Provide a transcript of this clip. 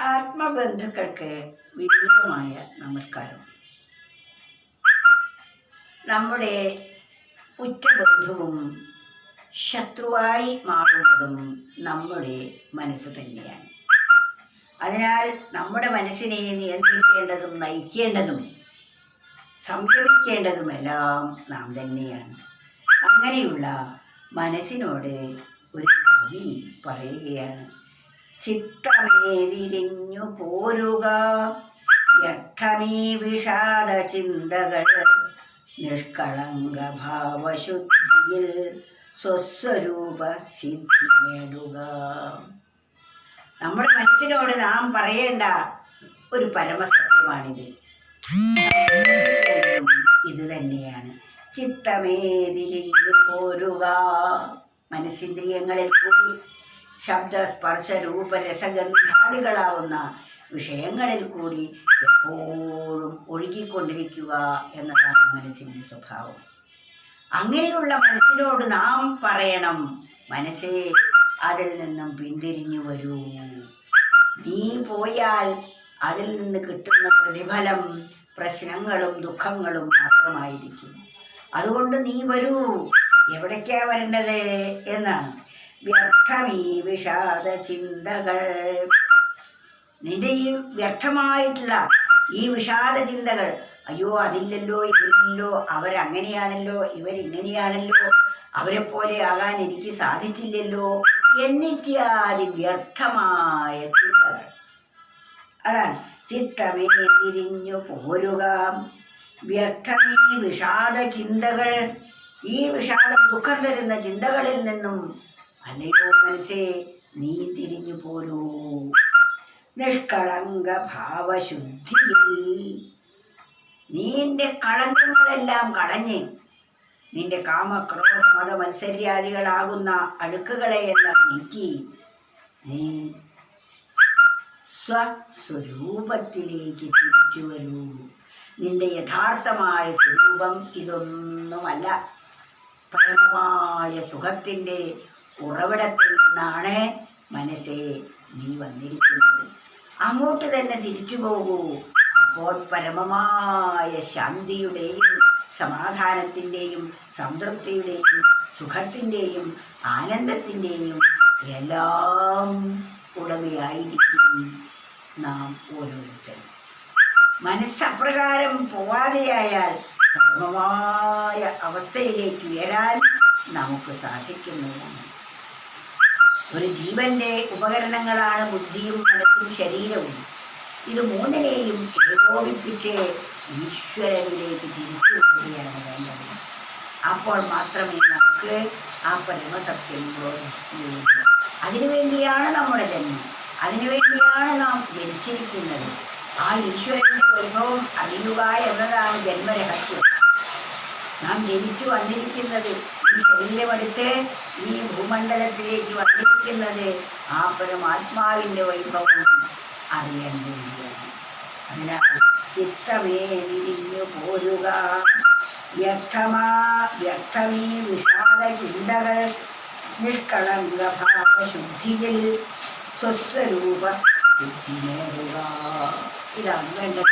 ആത്മബന്ധുക്കൾക്ക് വിനീതമായ നമസ്കാരം. നമ്മുടെ ഉറ്റബന്ധുവും ശത്രുവായി മാറുന്നതും നമ്മുടെ മനസ്സ് തന്നെയാണ്. അതിനാൽ നമ്മുടെ മനസ്സിനെ നിയന്ത്രിക്കേണ്ടതും നയിക്കേണ്ടതും സംയമിക്കേണ്ടതുമെല്ലാം നാം തന്നെയാണ്. അങ്ങനെയുള്ള മനസ്സിനോട് ഒരു കവി പറയുകയാണ്. ചിത്തമേതിരിഞ്ഞു പോരുക. വ്യർത്ഥമീ വിഷാദ ചിന്തകൾ നിഷ്കളങ്ക ഭാവശുദ്ധിയിൽ സ്വസ്വരൂപ സിദ്ധി നേടുക. നമ്മുടെ മനസ്സിനോട് നാം പറയേണ്ട ഒരു പരമസത്യമാണിത്. ഇത് തന്നെയാണ്. ചിത്തമേതിരിഞ്ഞു പോരുക. മനസ്സിന്ദ്രിയങ്ങളിൽ കൂടി ശബ്ദ സ്പർശ രൂപ രസഗന്ധാദികളാവുന്ന വിഷയങ്ങളിൽ കൂടി എപ്പോഴും ഒഴുകിക്കൊണ്ടിരിക്കുക എന്നതാണ് മനസ്സിന്റെ സ്വഭാവം. അങ്ങനെയുള്ള മനസ്സിനോട് നാം പറയണം മനസ്സേ അതിൽ നിന്നും പിന്തിരിഞ്ഞു വരൂ. നീ പോയാൽ അതിൽ നിന്ന് കിട്ടുന്ന പ്രതിഫലം പ്രശ്നങ്ങളും ദുഃഖങ്ങളും മാത്രമായിരിക്കും. അതുകൊണ്ട് നീ വരൂ. എവിടേക്കാ വരേണ്ടത്? എന്നാണ്. വ്യർത്ഥമീ വിഷാദ ചിന്തകൾ നിന്റെ ഈ വ്യർത്ഥമായിട്ടുള്ള ഈ വിഷാദ ചിന്തകൾ അയ്യോ അതില്ലല്ലോ ഇതില്ലല്ലോ അവരങ്ങനെയാണല്ലോ ഇവരിങ്ങനെയാണല്ലോ അവരെ പോലെ ആകാൻ എനിക്ക് സാധിച്ചില്ലല്ലോ എന്നിത്യാദി വ്യർത്ഥമായ ചിന്തകൾ. അതാണ് ചിത്തമേ തിരിഞ്ഞു പോരുക. വ്യർത്ഥമേ വിഷാദ ചിന്തകൾ ഈ വിഷാദം ദുഃഖം തരുന്ന ചിന്തകളിൽ നിന്നും അല്ലയോ മനസ്സേ നീ തിരിഞ്ഞു പോരൂ. നിഷ്കളങ്ക ഭാവശുദ്ധിയിൽ നീന്റെ കളങ്കങ്ങളെല്ലാം കളഞ്ഞ് നിന്റെ കാമക്രോധ മത മത്സര്യാദികളാകുന്ന അഴുക്കുകളെയെല്ലാം നീക്കി നീ സ്വസ്വരൂപത്തിലേക്ക് തിരിച്ചു വരൂ. നിന്റെ യഥാർത്ഥമായ സ്വരൂപം ഇതൊന്നുമല്ല. പരമമായ സുഖത്തിന്റെ ഉറവിടത്തിൽ നിന്നാണ് മനസ്സേ നീ വന്നിരിക്കുന്നത്. അങ്ങോട്ട് തന്നെ തിരിച്ചു പോകൂ. അപ്പോൾ പരമമായ ശാന്തിയുടെയും സമാധാനത്തിന്റെയും സംതൃപ്തിയുടെയും സുഖത്തിന്റെയും ആനന്ദത്തിന്റെയും എല്ലാം ഉടമയായിരിക്കും നാം ഓരോരുത്തരും. മനസ്സപ്രകാരം പോവാതെയായാൽ പരമമായ അവസ്ഥയിലേക്ക് ഉയരാൻ നമുക്ക് സാധിക്കുന്നതാണ്. ഒരു ജീവന്റെ ഉപകരണങ്ങളാണ് ബുദ്ധിയും മനസ്സും ശരീരവും. ഇത് മൂന്നിനെയും ഏകോപിപ്പിച്ച് ഈശ്വരനിലേക്ക് തിരിച്ചു വിടുകയാണ് വേണ്ടത്. അപ്പോൾ മാത്രമേ നമുക്ക് ആ പരമസത്യം അതിനുവേണ്ടിയാണ് നമ്മുടെ ജന്മം. അതിനുവേണ്ടിയാണ് നാം ജനിച്ചിരിക്കുന്നത്. ആ ഈശ്വരന്റെ വൈഭവം അറിയുക എന്നതാണ് ജന്മരഹസ്യം. നാം ജനിച്ചു വന്നിരിക്കുന്നത് ഈ ശരീരമെടുത്ത് ഈ ഭൂമണ്ഡലത്തിലേക്ക് വന്നിരിക്കുന്നത് ആ പരമാത്മാവിന്റെ വൈഭവം അറിയാൻ വേണ്ടിയാണ്. അതിനാൽ ചിത്തമേ തിരിഞ്ഞു പോരുക. വ്യക്തമാ വ്യക്തമീ വിഷാദ ചിന്തകൾ. നിഷ്കളങ്ക ഭാവശുദ്ധിയിൽ സ്വസ്വരൂപ സിദ്ധി നേടുക. ഇതാണ് വേണ്ടത്.